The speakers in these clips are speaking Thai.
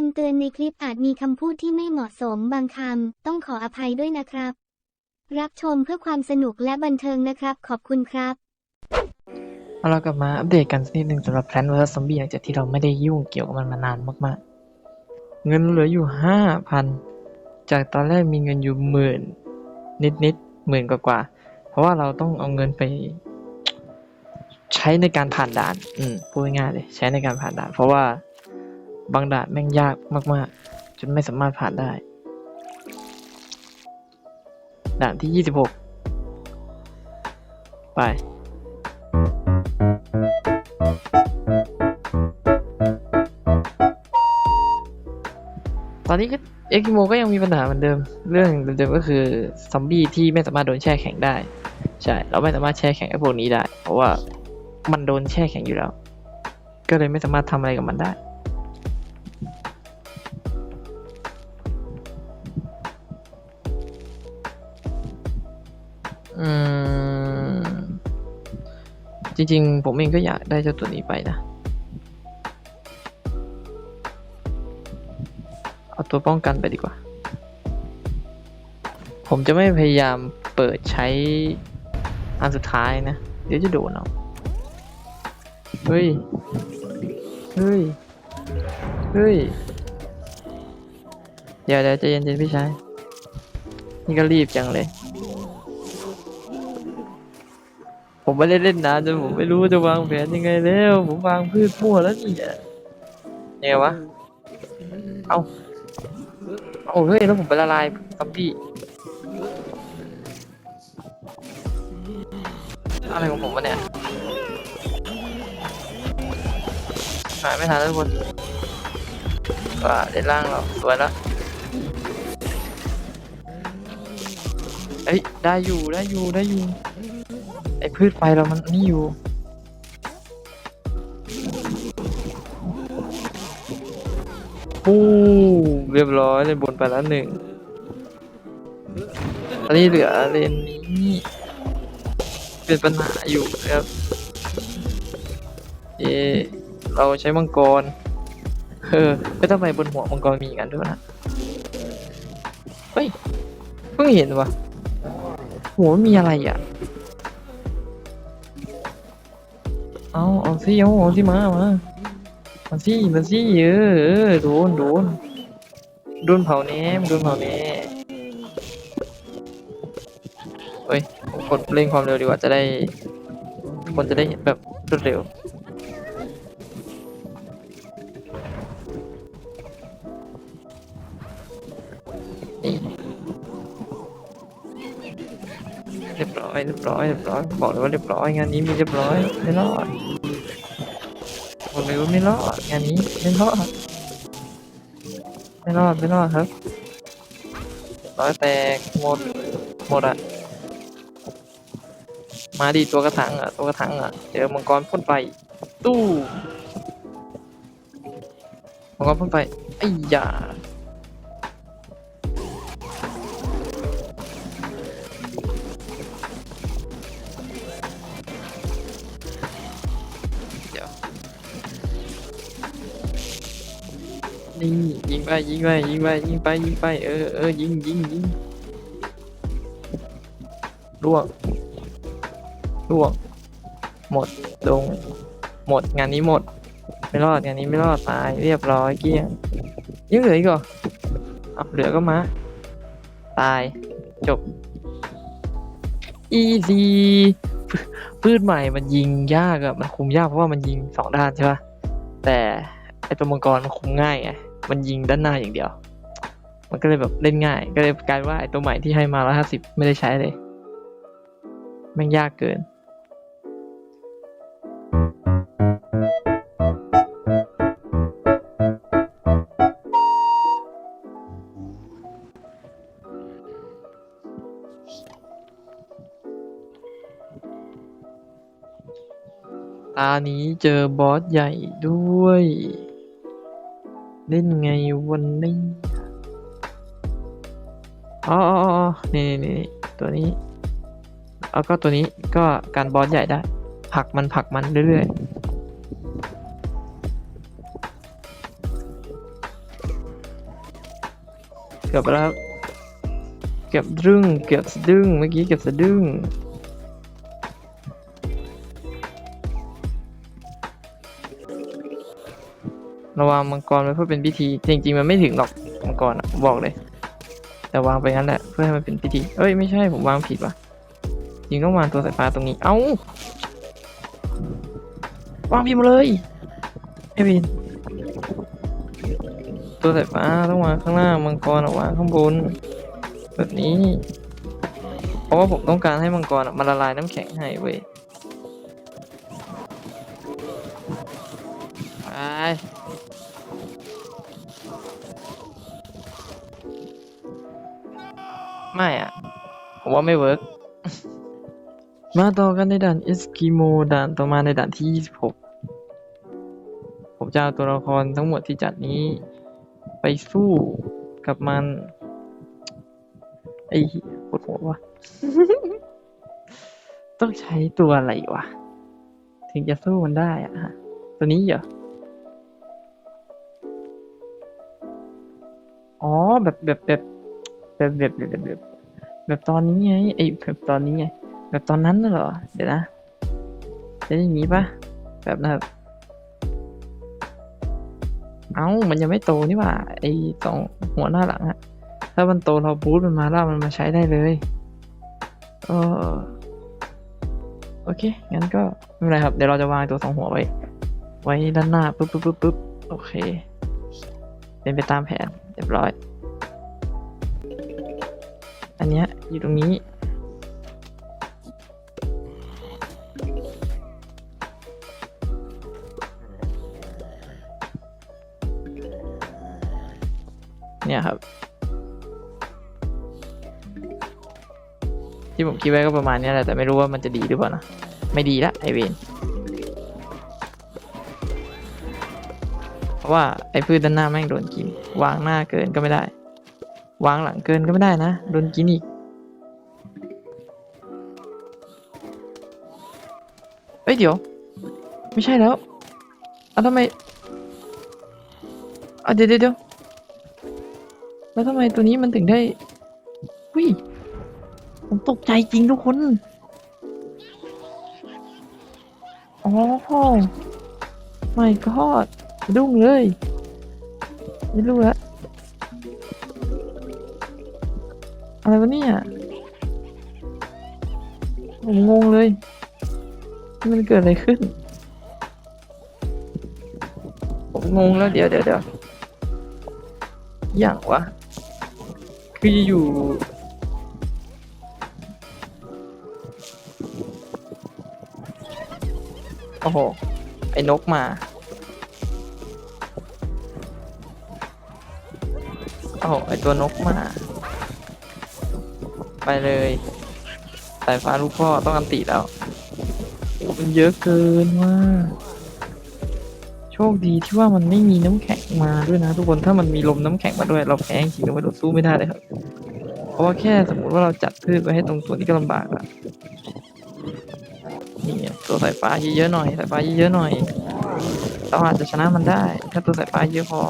คำเตือนในคลิปอาจมีคำพูดที่ไม่เหมาะสมบางคำ ต้องขออภัยด้วยนะครับ รับชมเพื่อความสนุกและบันเทิงนะครับ ขอบคุณครับ เอาเรากลับมาอัปเดตกันสักนิดหนึ่งสำหรับแพลน vs ซอมบี้หลังจากที่เราไม่ได้ยุ่งเกี่ยวกับมันมานานมากๆ เงินเหลืออยู่ห้าพันจากตอนแรกมีเงินอยู่หมื่นนิดนิดหมื่นกว่าๆเพราะว่าเราต้องเอาเงินไป ใช้ในการผ่านด่าน อืมพูดง่ายๆเลย ใช้ในการผ่านด่าน เพราะว่า บางด่านแม่งยากมากๆ จนไม่สามารถผ่านได้ ด่านที่ยี่สิบหกไปตอนนี้ก็เอ็กซ์โมก็ยังมีปัญหาเหมือนเดิม เรื่องเดิมๆก็คือซอมบี้ที่ไม่สามารถโดนแช่แข็งได้ ใช่ เราไม่สามารถแช่แข็งไอ้พวกนี้ได้ เพราะว่ามันโดนแช่แข็งอยู่แล้ว ก็เลยไม่สามารถทำอะไรกับมันได้ จริงๆ ผมเองก็อยากได้เจ้าตัวนี้ไปนะ เอาตัวป้องกันไปดีกว่า ผมจะไม่พยายามเปิดใช้อันสุดท้ายนะ เดี๋ยวจะโดนเอา เฮ้ย เฮ้ย เฮ้ย เดี๋ยวเดี๋ยวใจเย็นๆพี่ชาย นี่ก็รีบจังเลย ผมไม่ได้เล่นนานจนผมไม่รู้จะวางแผนยังไงแล้ว ผมวางพืชมั่วแล้วเนี่ยไงวะ เอาเอาเฮ้ยแล้วผมไปละลายซอมบี้อะไรของผมวะเนี่ยหายไม่ทันแล้วทุกคนว่าเด็ดล่างเราสวยแล้วเอ้ยได้อยู่ได้อยู่ได้อยู่ อ้พืชไฟเรามันนี่อยู่ ปูเรียบร้อยเลยบนไปแล้วหนึ่งอันนี้เหลือเลนนี้เป็นปัญหาอยู่ครับ เอ เราใช้มังกร เออไม่ทำไมบนหัวมังกรมีกันด้วยนะ เฮ้ย เพิ่งเห็นวะหัวมีอะไรอะ เอาเอาสิเอาเอาสิมามามาสิมาสิเออเออโดนโดนโดนเผาแหนมโดนเผาแหนเฮ้ยผมกดเร่งความเร็วดีกว่าจะได้ คนจะได้เห็นแบบรวดเร็ว อยเรียบร้อยเรียบร้อยบอกเลยว่าเรียบร้อยงานนี้มีเรียบร้อยไม่รอดบอกเลยว่าไม่รอดงานนี้ไม่รอดไม่รอดไม่รอดครับร้อยแตกหมดหมดอะมาดิตัวกระถางอะตัวกระถางอะเจอมังกรพ่นไฟตู้มังกรพ่นไฟไอ้ยา ยิงไปยิงไปยิงไปยิงไปยิงไปเออเออยิงยิงยิงล่วงล่วงหมดลงหมดงานนี้หมด ไม่รอดงานนี้ไม่รอดตายเรียบร้อยเกี้ยงยังเหลืออีกเหรอเอาเหลือก็มา ตายจบอีซีพืชใหม่มันยิงยากอะมันคุมยากเพราะว่ามันยิงสองด้านใช่ปะแต่ไอตัวมังกรมันคุมง่ายไง มันยิงด้านหน้าอย่างเดียว มันก็เลยแบบเล่นง่าย ก็เลยกลายว่าไอตัวใหม่ที่ให้มาร้อยห้าสิบไม่ได้ใช้เลยแม่งยากเกินตานี้เจอบอสใหญ่ด้วย เล่นไงวันนี้อ๋ออ๋ออ๋อนี่นี่นี่ตัวนี้ แล้วก็ตัวนี้ก็การบอสใหญ่ได้ผักมันผักมันเรื่อยๆ เกือบแล้วครับเกือบดึงเกือบสะดึง เมื่อกี้เกือบสะดึง ระวังมังกรไว้เพื่อเป็นพิธี จริงๆมันไม่ถึงหรอกมังกรอะบอกเลย แต่วางไปงั้นแหละเพื่อให้มันเป็นพิธี เอ้ยไม่ใช่ผมวางผิดว่ะจริงต้องวางตัวสายฟ้าตรงนี้ เอ้าวางผิดหมดเลยไอวินตัวสายฟ้าต้องวางข้างล่างมังกรอะวางข้างบน แบบนี้ เพราะว่าผมต้องการให้มังกรมันละลายน้ำแข็งให้เว้ย ว่าไม่เวิร์กมาต่อกันในด่านเอสกิโมด่านต่อมาในด่านที่ 26 ผมจะเอาตัวละครทั้งหมดที่จัดนี้ ไปสู้กับมัน ไอ้ปวดหัววะต้องใช้ตัวอะไรวะ ถึงจะสู้มันได้อะฮะ ตัวนี้เหรอ อ๋อ แบบแบบแบบแบบแบบแบบแบบ แบบตอนนี้ไงไอ้แบบตอนนี้ไงแบบตอนนั้นน่ะเหรอ เดี๋ยวนะจะอย่างนี้ปะแบบนั้นแบบเอ้ามันยังไม่โตนี่หว่า ไอ้สองหัวหน้าหลังอะถ้ามันโตเราบูทมันมาแล้วมันมาใช้ได้เลยเออโอเค งั้นก็ไม่เป็นไรครับ เดี๋ยวเราจะวางตัวสองหัวไว้ ไว้ด้านหน้าปุ๊บปุ๊บปุ๊บปุ๊บโอเค เป็นไปตามแผนเรียบร้อย อันเนี้ย อยู่ตรงนี้ เนี่ยครับ ที่ผมคิดไว้ก็ประมาณนี้แหละ แต่ไม่รู้ว่ามันจะดีหรือเปล่านะ ไม่ดีละไอเวนเพราะว่าไอพืชด้านหน้าแม่งโดนกิน วางหน้าเกินก็ไม่ได้ วางหลังเกินก็ไม่ได้นะ โดนกินอีก เอ้ยเดี๋ยว ไม่ใช่แล้วอะทำไมอะเดี๋ยวเดี๋ยวเดี๋ยวแล้วทำไมตัวนี้มันถึงได้วิผมตกใจจริงทุกคน อ๋อไม่กอดดุ้งเลย ไม่รู้ละอะไรวะเนี่ยผมงงเลย มันเกิดอะไรขึ้น ผมงงแล้วเดี๋ยวเดี๋ยวเดี๋ยวอย่างวะ คืออยู่โอ้โห ไอ้นกมา โอ้โห ไอ้ตัวนกมา ไปเลย สายฟ้าลูกพ่อต้องอันติแล้ว มันเยอะเกินว่า โชคดีที่ว่ามันไม่มีน้ำแข็งมาด้วยนะ ทุกคนถ้ามันมีลมน้ำแข็งมาด้วย เราแพ้จริงๆเราเราสู้ไม่ได้เลยครับ เพราะว่าแค่สมมติว่าเราจัดพืชไว้ให้ตรงตัวนี้ก็ลำบากละนี่ตัวสายฟ้าเยอะๆหน่อยสายฟ้าเยอะๆหน่อยเราอาจจะชนะมันได้ ถ้าตัวสายฟ้าเยอะพอ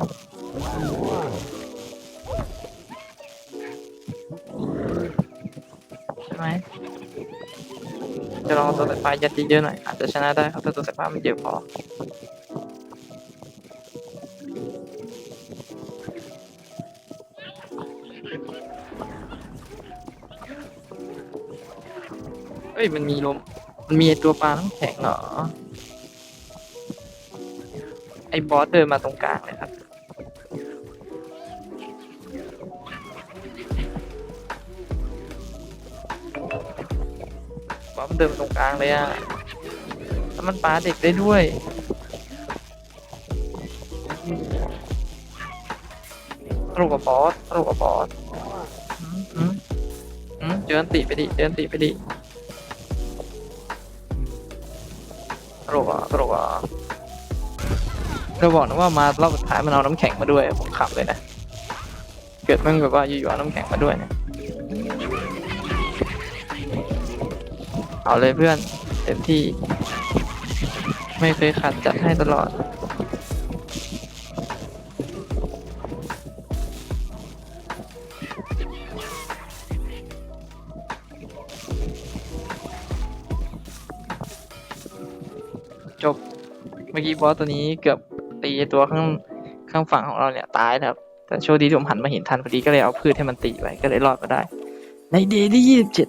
ใช่ไหม จะลองตัวสายฟ้ายัดเยอะๆหน่อยอาจจะชนะได้ครับถ้าตัวสายฟ้ามันเยอะพอเอ้ยมันมีลมมันมีตัวปลาน้ำแข็งเหรอ ไอ้บอสเดินมาตรงกลางเลยครับ บอสมันเดินมตรงกลางเลยอะแล้วมันปาเด็กได้ด้วย ตลกกับบอสตลกกับบอสอืมอืมอืมเจออันติไปดิเจออันติไปดิตลกอะตลกอะเราบอกนะว่ามารอบสุดท้ายมันเอาน้ำแข็งมาด้วย ผมขับเลยนะ เกิดมันแบบว่าอยู่ๆเอาน้ำแข็งมาด้วยเนี่ย เอาเลยเพื่อนเต็มที่ ไม่เคยขัดจัดให้ตลอด จบ เมื่อกี้บอสตัวนี้เกือบตีตัวข้างข้างฝั่งของเราเนี่ยตายนะครับ แต่โชคดีที่ผมหันมาเห็นทันพอดีก็เลยเอาพืชให้มันตีไว้ก็เลยรอดมาได้ ในเดย์ที่ยี่สิบเจ็ด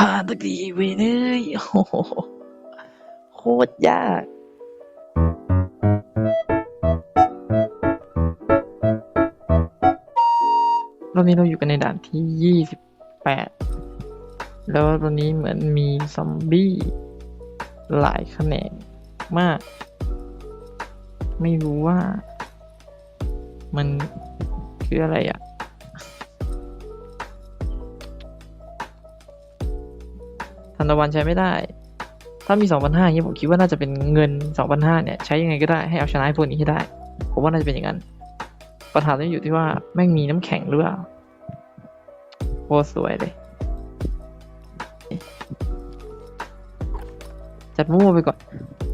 ผ่านตะกี้เวเนยโอ้โหโคตรยากรอบนี้เราอยู่กันในด่านที่ยี่สิบแปดแล้วตอนนี้เหมือนมีซอมบี้หลายแขนงมาก ไม่รู้ว่ามันคืออะไรอะ นตะวันใช้ไม่ได้ ถ้ามี 2,500อย่างนี้ผมคิดว่าน่าจะเป็นเงิน 2,500เนี่ยใช้ยังไงก็ได้ให้เอาชนะไอ้พวกนี้ให้ได้ ผมว่าน่าจะเป็นอย่างนั้น ปัญหาต้องอยู่ที่ว่าแม่งมีน้ำแข็งหรือเปล่าโคตรสวยเลย จัดมั่วไปก่อน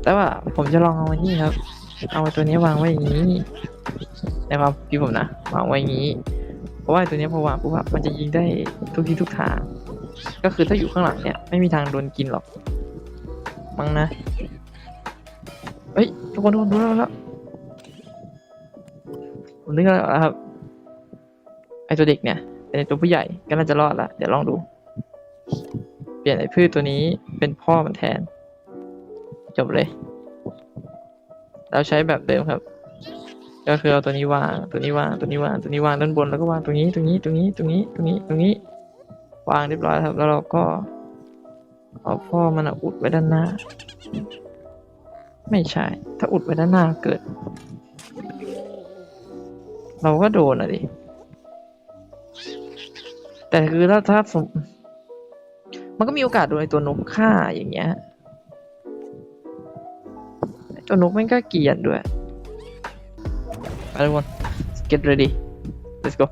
แต่ว่าผมจะลองเอาไว้นี่ครับ เอาไอ้ตัวนี้วางไว้อย่างนี้ ในความคิดผมนะ วางไว้อย่างนี้ เพราะว่าตัวนี้พอวางปุ๊บมันจะยิงได้ทุกที่ทุกทาง ก็คือถ้าอยู่ข้างหลังเนี่ยไม่มีทางโดนกินหรอก มั้งนะ เฮ้ยทุกคนทุกคนดูแล้วแล้วผมนึกแล้วครับ ไอตัวเด็กเนี่ยเป็นตัวผู้ใหญ่ก็น่าจะรอดละเดี๋ยวลองดู เปลี่ยนไอ้พืชตัวนี้เป็นพ่อมันแทน จบเลย เราใช้แบบเดิมครับ ก็คือเอาตัวนี้วางตัวนี้วางตัวนี้วางตัวนี้วางด้านบนแล้วก็วางตรงนี้ตรงนี้ตรงนี้ตรงนี้ตรงนี้ตรงนี้ วางเรียบร้อยครับ แล้วเราก็เอาพ่อมันอุดไว้ด้านหน้า ไม่ใช่ ถ้าอุดไว้ด้านหน้าเกิด เราก็โดนอะดิ แต่คือถ้าถ้าสมมันก็มีโอกาสโดนไอตัวนกฆ่าอย่างเงี้ยไอตัวนกแม่งก็เกลียดด้วยไปทุกคน get ready let's go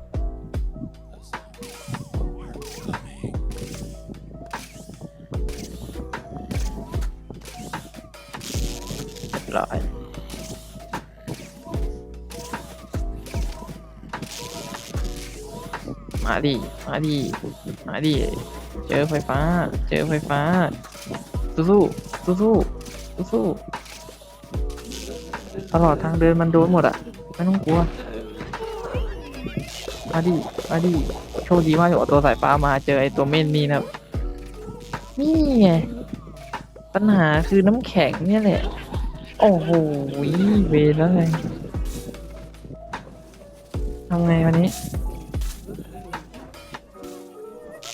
มาดิ มาดิ มาดิ เจอไฟฟ้า เจอไฟฟ้า สู้สู้สู้สู้สู้สู้ตลอดทางเดินมันโดนหมดอะ ไม่ต้องกลัว มาดิ มาดิ โชคดีมากที่เอาตัวสายฟ้ามาเจอไอ้ตัวเม่นนี่นะครับ นี่ไง ปัญหาคือน้ำแข็งเนี่ยแหละ โอ้โหเวแล้วไงทำไงวันนี้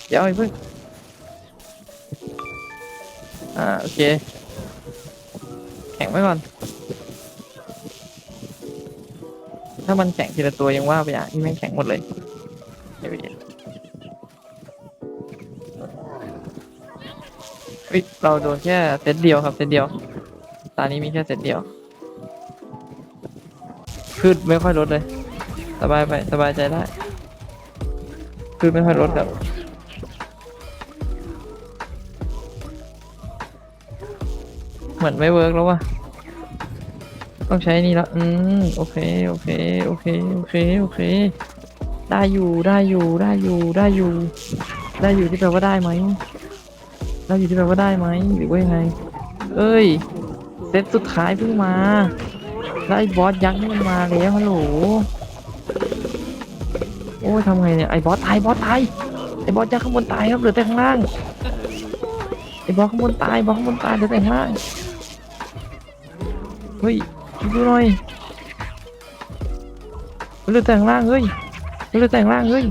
เดี๋ยวไอ้พิ่งอ่าโอเค แข็งไว้ก่อน ถ้ามันแข็งทีละตัวยังว่าไปอย่างที่แม่งแข็งหมดเลยเดี๋ยวเดี๋ยวเฮ้ยเราโดนแค่เซตเดียวครับเซตเดียวตอนนี้มีแค่เซตเดียวพืชไม่ค่อยลดเลย สบายไปสบายใจได้พืชไม่ค่อยลดครับ เหมือนไม่เวิร์กแล้วว่ะต้องใช้นี่แล้วอืมโอเคโอเคโอเคโอเคโอเค ได้อยู่ได้อยู่ได้อยู่ได้อยู่ ได้อยู่ที่แปลว่าได้ไหมได้อยู่ที่แปลว่าได้ไหมหรือว่ายังไง เอ้ยเซตสุดท้ายเพิ่งมาแล้วไอ้บอสยักษ์นี่มันมาแล้วฮัลโหลโอ้ยทำไงเนี่ยไอ้บอสตายบอสตายไอ้บอสยักษ์ข้างบนตายครับเหลือแต่ข้างล่างไอ้บอสข้างบนตายบอสข้างบนตายเหลือแต่ข้างล่าง เฮ้ยดูหน่อยเหลือแต่งล่างเฮ้ยเหลือแต่งล่างเฮ้ย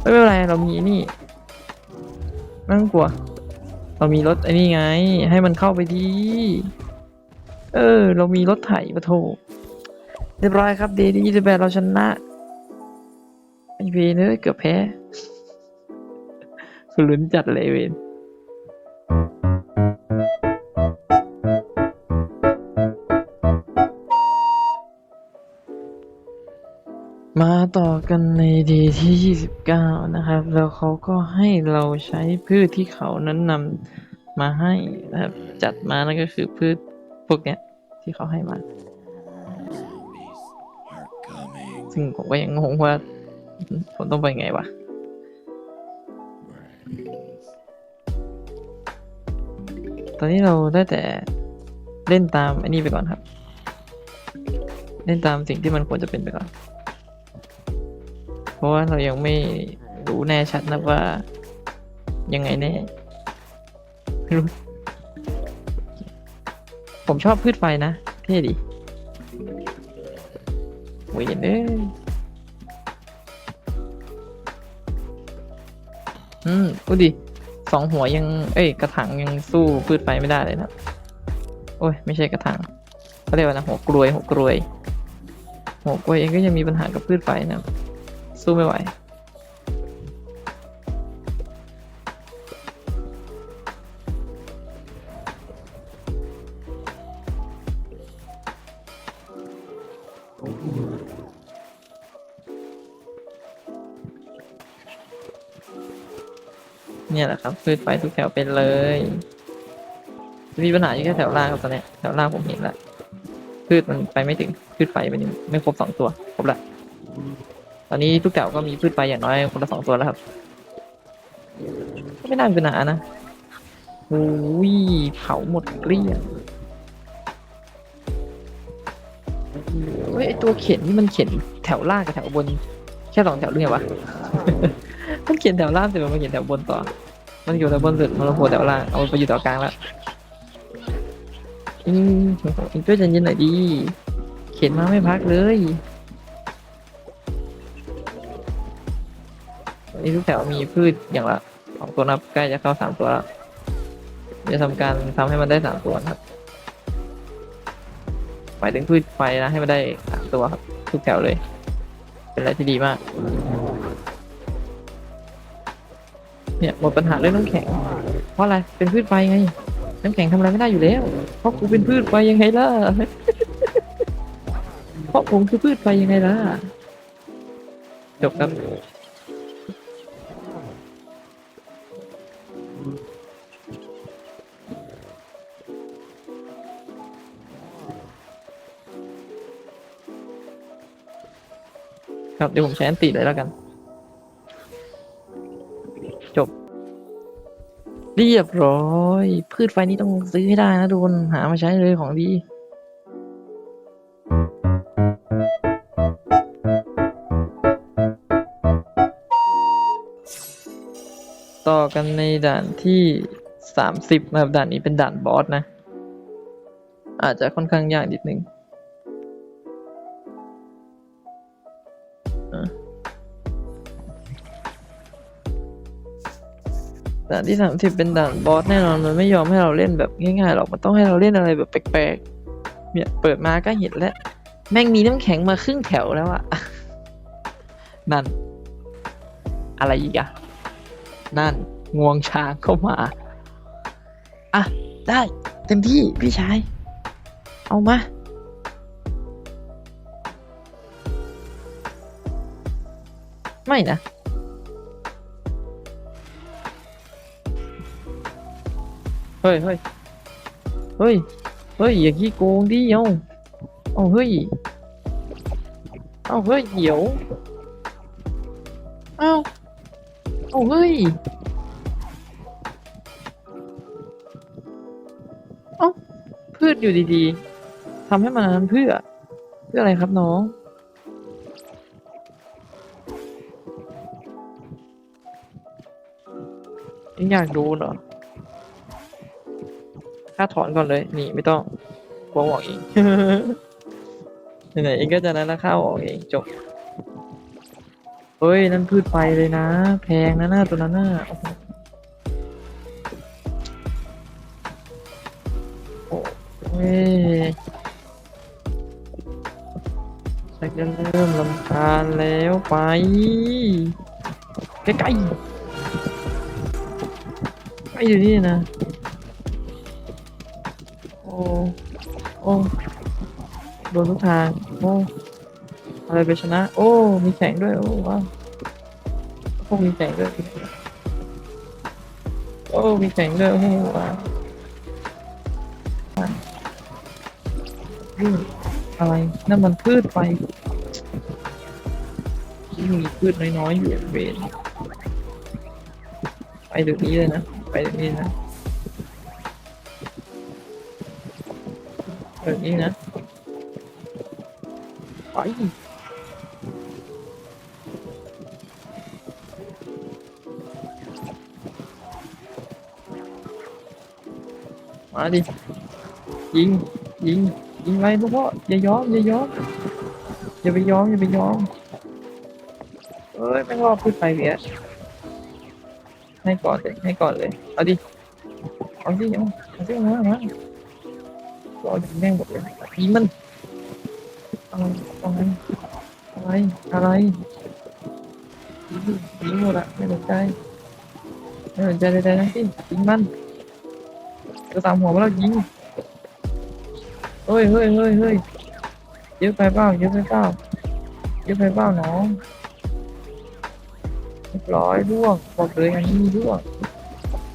ไม่เป็นไรเรามีนี่ไม่ต้องกลัว เรามีรถไอ้นี่ไง ให้มันเข้าไปดีเออ เรามีรถไถมาโถเรียบร้อยครับเดย์ยี่สิบแปดเราชนะไอเวนเอ้ยเกือบแพ้ลุ้นจัดเลยเวน ต่อกันในเดย์ที่ 29 นะครับ แล้วเขาก็ให้เราใช้พืชที่เขานั้นนำมาให้นะครับจัดมานั่นก็คือพืชพวกเนี้ยที่เขาให้มา ซึ่งผมก็ยังงงว่า ผมต้องไปไงวะตอนนี้เราได้แต่เล่นตามอันนี้ไปก่อนครับ เล่นตามสิ่งที่มันควรจะเป็นไปก่อน เพราะว่าเรายังไม่รู้แน่ชัดนะว่า ยังไงแน่ไม่รู้ผมชอบพืชไฟนะ เท่ดีโอ้ยเด้ออืมดูดิสองหัวยัง เอ้ย กระถางยังสู้พืชไฟไม่ได้เลยนะ โอ้ย ไม่ใช่กระถางเขาเรียกว่านะหัวกลวยหัวกลวยหัวกลวยเองก็ยังมีปัญหากับพืชไฟนะ สู้ไม่ไหว เนี่ยแหละครับพืชไฟทุกแถวเป็นเลยมีปัญหาอยู่แค่แถวล่างครับตอนนี้แถวล่างผมเห็นแล้วพืชมันไปไม่ถึงพืชไฟมันไม่ครบสองตัวครบละ ตอนนี้ทุกแถวก็มีพืชไฟอย่างน้อยคนละสองตัวแล้วครับก็ไม่น่ามีปัญหานะโอ้ยเผาหมดเกลี้ยงเฮ้ยไอตัวเข็นนี่มันเข็นแถวล่างกับแถวบน แค่สองแถวหรือไงวะ มันเขียนแถวล่างเสร็จมันมาเขียนแถวบนต่อ มันอยู่แถวบนสุดมันมาโผล่แถวล่างเอาไปอยู่แถวกลางแล้วอืมอีกด้วยใจเย็นหน่อยดี เขียนมาไม่พักเลย นนี้ทุกแถวมีพืชอย่างละสองตัวนับใกล้จะเข้าสามตัวแล้วจะทำการทำให้มันได้สามตัวครับหมายถึงพืชไฟนะให้มันได้สามตัวครับ ทุกแถวเลย เป็นอะไรที่ดีมาก เนี่ยหมดปัญหาเรื่องน้ำแข็ง เพราะอะไรเป็นพืชไฟไง น้ำแข็งทำอะไรไม่ได้อยู่แล้ว เพราะกูเป็นพืชไฟยังไงล่ะเพราะผมคือพืชไฟยังไงล่ะจบครับ ครับเดี๋ยวผมใช้อันติเลยแล้วกัน จบ เรียบร้อย พืชไฟนี้ต้องซื้อให้ได้นะทุกคนหามาใช้เลยของดีต่อกันในด่านที่สามสิบนะครับ ด่านนี้เป็นด่านบอสนะ อาจจะค่อนข้างยากนิดนึง ด่านที่สามสิบเป็นด่านบอสแน่นอนมันไม่ยอมให้เราเล่นแบบง่ายๆหรอกมันต้องให้เราเล่นอะไรแบบแปลกๆเนี่ยเปิดมาก็เห็นแล้ว แม่งมีน้ำแข็งมาครึ่งแถวแล้วอะนั่น อะไรอีกอะนั่นงวงช้างเข้ามาอะได้ เต็มที่พี่ชาย เอามา ไม่นะ เฮ้ยเฮ้ยเฮ้ยเฮ้ยอย่าขี้โกงดิเอาเอาเฮ้ยเอาเฮ้ยเดี๋ยวเอาเอาเฮ้ยเอาพืชอยู่ดีๆทำให้มันนั้นเพื่อ เพื่ออะไรครับน้อง ยังอยากดูเหรอค่าถอนก่อนเลย นี่ไม่ต้องกลัวออกเองไหนๆเองก็จะนั้นแล้วข้าวออกเองจบเฮ้ย นั่นพืชไฟเลยนะ แพงนะหน้าตัวนั้นน่ะโอ้โหโอ้เฮ้ยชักจะเริ่มลำคาญแล้วไป ใกล้ๆ ใกล้อยู่นี่นะ โอ้ โอ้ โดนทุกทาง โอ้ อะไรไปชนะ โอ้ มีแข่งด้วย โอ้ว้าวโอ้มีแข่งด้วย โอ้ มีแข่งด้วย โอ้ว้าวนี่อะไร นั่นมันพืชไฟที่มีพืชน้อยๆอยู่เวนไปเดี๋ยวนี้เลยนะ ไปเดี๋ยวนี้นะแบบนี้นะไปมาดิยิงยิงยิงไรลูกพ่ออย่ายอมอย่ายอมอย่าไปยอมอย่าไปยอมเอ้ยไม่งรอบพูดไปเวีย ให้ก่อนเลยให้ก่อนเลย เอาดิ เอาดิเอาเอาดิเอามาเอามาเอายิแม่งหมดเลยยิงมันอะไรอะไรอะไรอะไรยิงดิยิงหมดอะไม่สนใจไม่สนใจใดๆทั้งสิ้นยิงมันก็ตามหัวมาแล้วยิงเฮ้ยเฮ้ยเฮ้ยเฮ้ยเยอะไปเปล่าเยอะไปเปล่าเยอะไปเปล่าน้อง ร้อยร่วงบอกเลยอันนี้ร่วง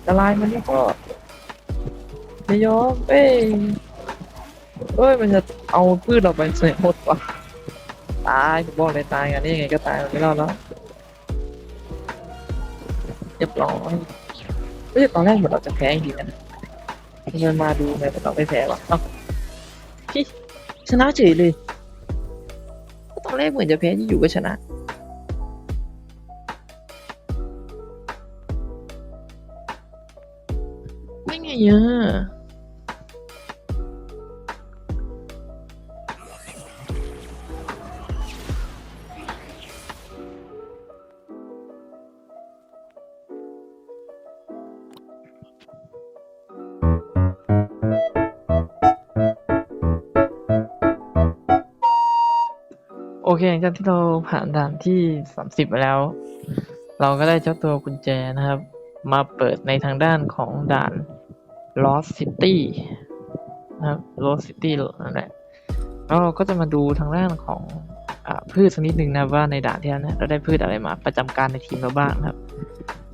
ละลายมันนี่ก็จะยอมเอ้ยเอ้ยมันจะเอาพืชเราไปใส่หมดวะตายผมบอกเลยตายกันนี่ยังไงก็ตายมันไม่รอดแล้วเรียบร้อยเฮ้ยตอนแรกเหมือนเราจะแพ้จริงนะทำไมมาดูไงแต่เราไม่แพ้วะเอ้าพี่ชนะเฉยเลยตอนแรกเหมือนจะแพ้ที่อยู่ก็ชนะ ไม่ไงอะโอเคหลังจากที่เราผ่านด่านที่สามสิบมาแล้ว เราก็ได้เจ้าตัวกุญแจนะครับ มาเปิดในทางด้านของด่าน Lost City นะครับ Lost City นั่นแหละแล้วเราก็จะมาดูทางด้านของอพืชสักนิดหนึ่งนะว่าในด่านที่แล้นเราได้พืชอะไรมาประจำการในทีมเราบ้างนะครับ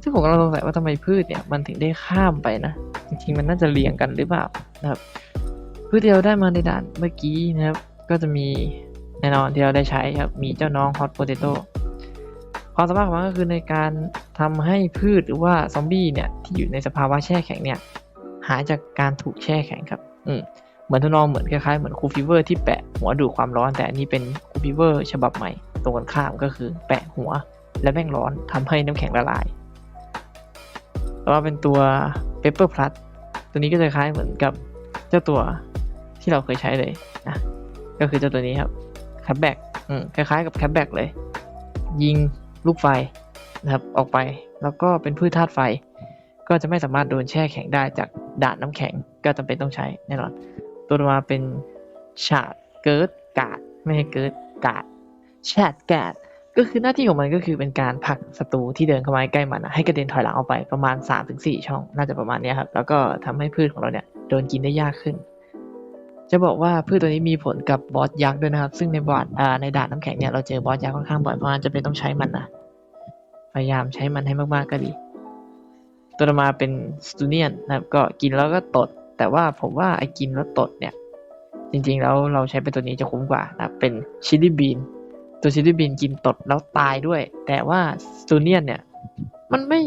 ซึ่งผมกำลังสงสัยว่าทำไมพืชเนี่ยมันถึงได้ข้ามไปนะ จริงๆมันน่าจะเรียงกันหรือเปล่านะครับ พืชที่เราได้มาในด่านเมื่อกี้นะครับ ก็จะมีแน่นอนที่เราได้ใช้ครับ มีเจ้าน้อง Hot Potato ความสามารถของมันก็คือในการทำให้พืชหรือว่าซอมบี้เนี่ยที่อยู่ในสภาวะแช่แข็งเนี่ย หายจากการถูกแช่แข็งครับ อืมเหมือนทดลองเหมือนคล้ายๆเหมือนคูฟิเวอร์ที่แปะหัวดูดความร้อน แต่อันนี้เป็นคูฟิเวอร์ฉบับใหม่ ตรงกันข้ามก็คือแปะหัวและแม่งร้อนทำให้น้ำแข็งละลายต่อมาเป็นตัว Pepper Plus ตัวนี้ก็จะคล้ายเหมือนกับเจ้าตัวที่เราเคยใช้เลยนะก็คือเจ้าตัวนี้ครับแคปแบ็กอืมคล้ายๆกับแคปแบ็กเลย ยิงลูกไฟนะครับออกไปแล้วก็เป็นพืชธาตุไฟ ก็จะไม่สามารถโดนแช่แข็งได้จากด่านน้ำแข็งก็จำเป็นต้องใช้แน่นอน ตัวมาเป็นชาดเกิร์ดกาดไม่ใช่เกิร์ดกาดชาดกาดก็คือหน้าที่ของมันก็คือเป็นการผลักศัตรูที่เดินเข้ามาใกล้มันอะให้กระเด็นถอยหลังออกไปประมาณ 3-4 ช่อง น่าจะประมาณนี้ครับ แล้วก็ทำให้พืชของเราเนี่ยโดนกินได้ยากขึ้น จะบอกว่าพืชตัวนี้มีผลกับบอสยักษ์ด้วยนะครับ ซึ่งในบอสในด่านน้ำแข็งเนี่ยเราเจอบอสยักษ์ค่อนข้างบ่อยเพราะฉะนั้นจะเป็นต้องใช้มันนะพยายามใช้มันให้มากๆก็ดี ตัวมาเป็นสตูเนียนนะครับ ก็กินแล้วก็ตด แต่ว่าผมว่าไอ้กินแล้วตดเนี่ย จริงๆแล้วเราใช้เป็นตัวนี้จะคุ้มกว่านะครับ เป็นชิลลี่บีน ตัวชิลลี่บีนกินตดแล้วตายด้วย แต่ว่าสตูเนียนเนี่ย มันไม่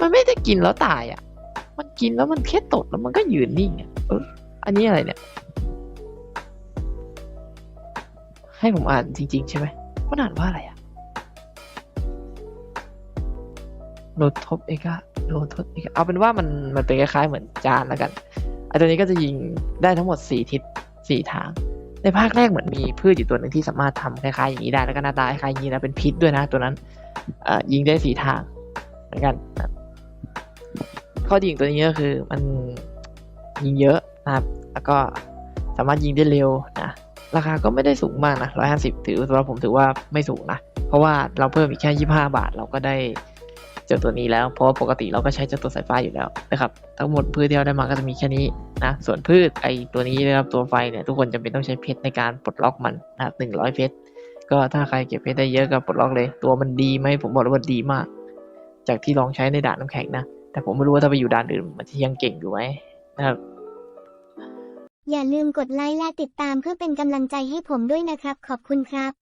มันไม่ได้กินแล้วตายอะ มันกินแล้วมันแค่ตดแล้วมันก็ยืนนิ่งอะเออ อันนี้อะไรเนี่ย ให้ผมอ่านจริง ๆ ใช่ไหมมันอ่านว่าอะไรอะโลทบเอกะ โลทบเอาเป็นว่ามันมันเป็นคล้ายๆเหมือนจานแล้วกันไอตัวนี้ก็จะยิงได้ทั้งหมดสี่ทิศสี่ทาง ในภาคแรกเหมือนมีพืชอยู่ตัวหนึ่งที่สามารถทำคล้ายๆอย่างนี้ได้แล้วก็หน้าตาคล้ายๆอย่างนี้นะเป็นพิษด้วยนะตัวนั้นยิงได้สี่ทางเหมือนกันนะข้อดีของตัวนี้ก็คือมันยิงเยอะนะครับ แล้วก็สามารถยิงได้เร็วนะราคาก็ไม่ได้สูงมากนะร้อยห้าสิบถือสำหรับผมถือว่าไม่สูงนะ เพราะว่าเราเพิ่มอีกแค่ยี่ห้าบาท เราก็ได้ เจ้าตัวนี้แล้วเพราะว่าปกติเราก็ใช้เจ้าตัวสายฟ้าอยู่แล้วนะครับทั้งหมดพืชที่เราได้มาก็จะมีแค่นี้นะส่วนพืชไอตัวนี้นะครับตัวไฟเนี่ยทุกคนจำเป็นต้องใช้เพชรในการปลดล็อกมันนะครับหนึ่งร้อยเพชรก็ถ้าใครเก็บเพชรได้เยอะก็ปลดล็อกเลย ตัวมันดีไหมผมบอกเลยว่าดีมาก จากที่ลองใช้ในด่านน้ำแข็งนะแต่ผมไม่รู้ว่าถ้าไปอยู่ด่านอื่นมันจะยังเก่งอยู่ไหมนะครับอย่าลืมกดไลค์และติดตามเพื่อเป็นกำลังใจให้ผมด้วยนะครับ ขอบคุณครับ